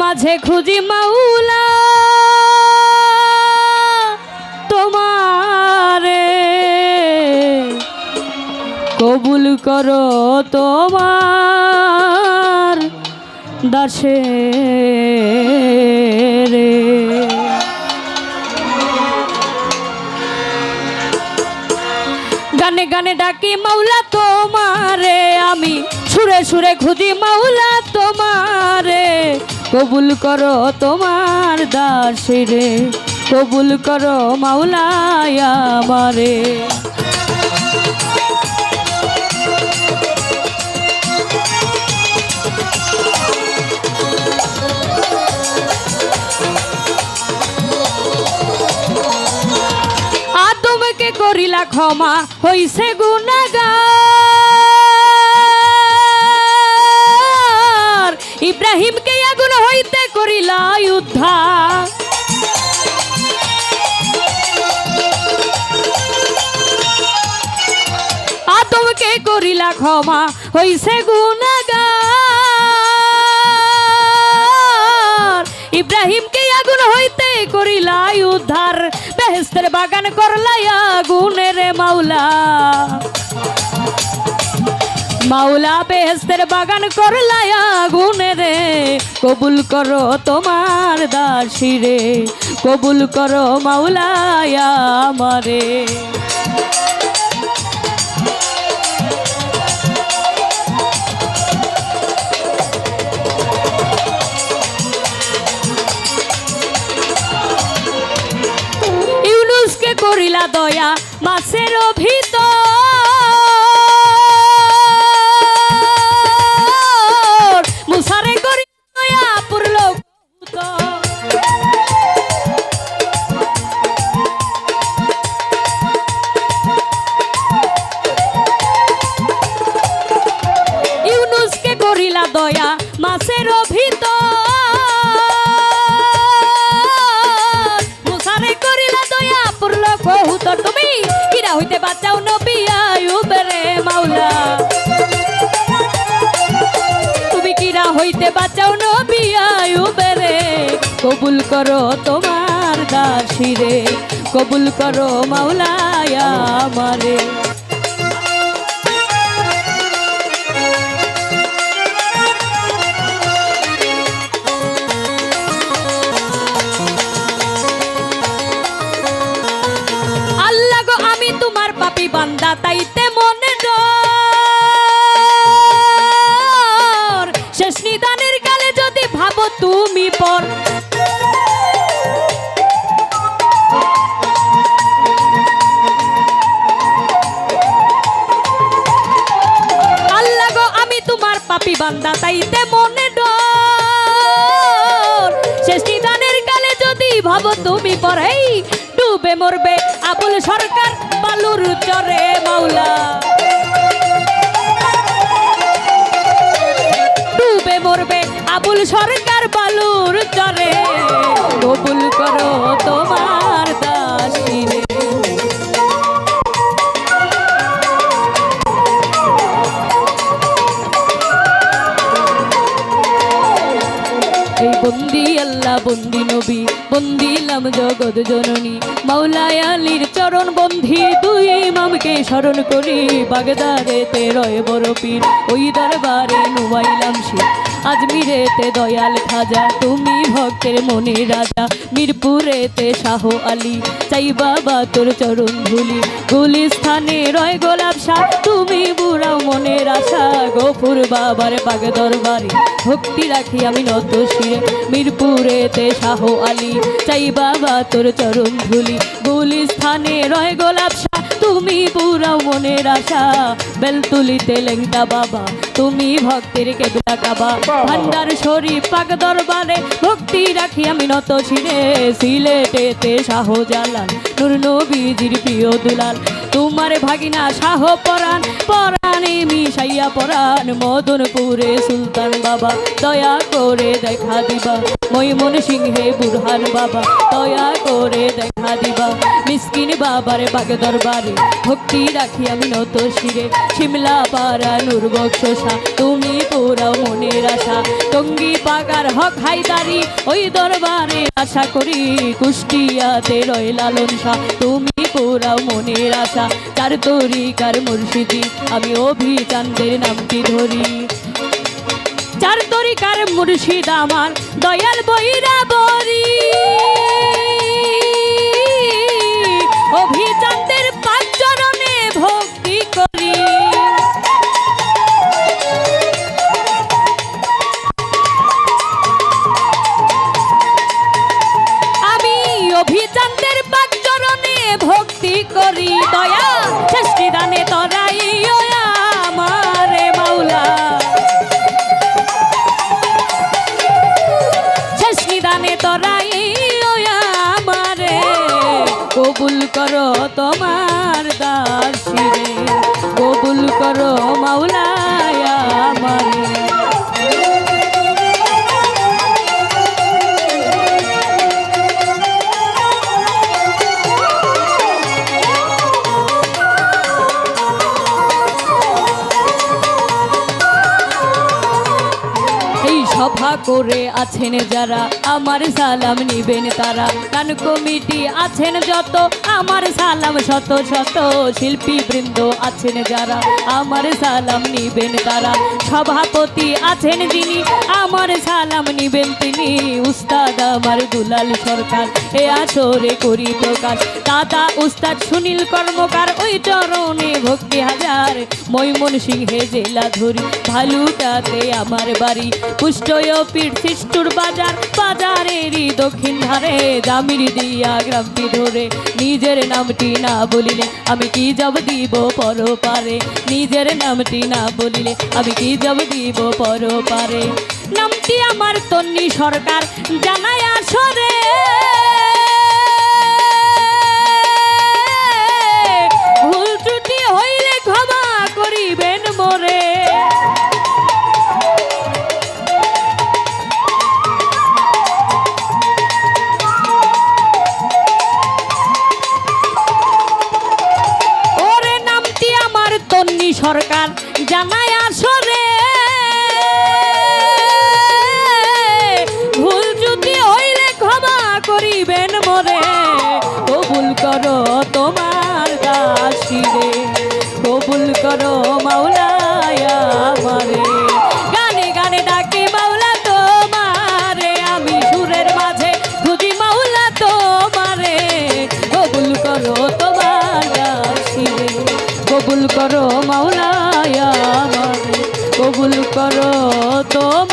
মাঝে খুঁজি মাউলা তোমারে কবুল করো তোমার দাসে রে। গানে গানে ডাকি মাওলা তোমারে, আমি সুরে সুরে খুঁজি মাওলা তোমারে কবুল করো তোমার দাসে রে কবুল করো মাওলায় আমারে। করিলা ক্ষমা হইছে গুণাগার হইতে করিলা উদ্ধার আদমকে করিলা ক্ষমা হইছে গুণাগার ইব্রাহিমকে আগুন হইতে করিলাই উদ্ধার। বেহেস্তের বাগান করলাই আগুনের মাওলা। মাওলা বেহেস্তের বাগান করলাই রে। কবুল করো তোমার দাসী রে। কবুল করো মাওলায় আমারে। করিলা দয়া, মাছের ভিতর হইতে বাঁচাও নবী আয়ুব রে মাওলা। তুমি কিরা হইতে বাঁচাও নবী আয়ুব রে। কবুল করো তোমার দাসী রে। কবুল করো মাওলায়া আমারে। বান্দা তাইতে মনে ডর। শেষ নিদানের কালে যদি ভাবো তুমি পর। বান্দা, তাইতে মনে শেষ নিদানের কালে যদি ভাবো তুমি পরেই ডুবে মরবে আবুল সরকার বালুর চরে মাওলা। ডুবে মরবে আবুল সরকার বালুর চরে। কবুল করো নবী বন্দিলাম জগৎ জননী। মাওলায় আলীর চরণ বন্ধি দুই ইমামকে স্মরণ করি। বাগদাদেতে রয় বড় পীর ওই দরবারে নুয়াইলাম শির। আজমিরেতে দয়াল খাজা, তুমি ভক্তের মনে রাজা। মিরপুরেতে শাহ আলী, চাই বাবা তোর চরণ ধুলি। গুলিস্থানে রয় গোলাপ শাহ তুমি বুড়াও মনের আশা। গফুর বাবার বাগ দরবারে ভক্তি রাখি আমি নত শিরে। মিরপুরেতে শাহ আলী চাই বাবা তোর চরণ ধুলি। গুলি স্থানে রয় গোলাপ তুমি পুরাও মনের আশা বেলতুলিতে লেংটা বাবা তুমি ভক্তের কেবলা কাবা। ভান্ডার শরীফ পাক দরবারে ভক্তি রাখি আমি নত ছিঁড়ে। সিলেটেতে শাহজালাল নুর নবীজির প্রিয় দুলাল। তোমার ভাগিনা শাহ পরাণ পরাণে মিশাইয়া পরাণ মদনপুরে সুলতান বাবা। দয়া করে দেখা দিবা মৈমন সিংহে বুরহান বাবা। দয়া করে দেখা দিবা। মিসকিন বাবার বাগে দরবারে, ভক্তি রাখি আমি নত শিরে। শিমলা পাড়া নূর বক্ষসা তুমি পুরাও মনের আশা। টঙ্গি পাগার হক হাইদারি ওই দরবারে আশা করি কুষ্টিয়াতে রয় লালন শাহ। তুমি পুরাও মনের আশা, চার তরিকার মুর্শিদি, আমি অভিচান্দের নামটি ধরি। চার তরিকার মুর্শিদ আমার, দয়াল বইরা বরি করো তোমার দাসিরে কবুল করো মাওলায় আমারে। করে আছেন যারা, আমার সালাম নিবেন তারা। গান কমিটি আছেন যত, আমার সালাম শত শত শিল্পী বৃন্দ আছেন যারা, আমার সালাম নিবেন তারা। সভাপতি আছেন যিনি, আমার সালাম নিবেন তিনি। উস্তাদ আমার দুলাল সরকার, এ আসরে করি প্রকাশ। দাদা উস্তাদ সুনীল কর্মকার, ওই চরণে ভক্তি হাজার। মৈমন সিংহে জেলা ধরি ভালুকাতে আমার বাড়ি। পুষ্টয় শিষ্টুর বাজার, বাজারেরই দক্ষিণ ধারে। জামির দিয়া গ্রামটি ধরে, নিজের নামটি না বলিলে আমি কি যাব দিব পর পারে নিজের নামটি না বলিলে আমি কি যাব দিব পর পারে নামটি আমার তন্নি সরকার জানায় আসরে। সরকার জানায় আসরে। ভুল যদি হইলে ক্ষমা করিবেন মরে। কবুল করো তোমার দাসিরে। কবুল করো কবুল করো মাওলায় কবুল করো তোম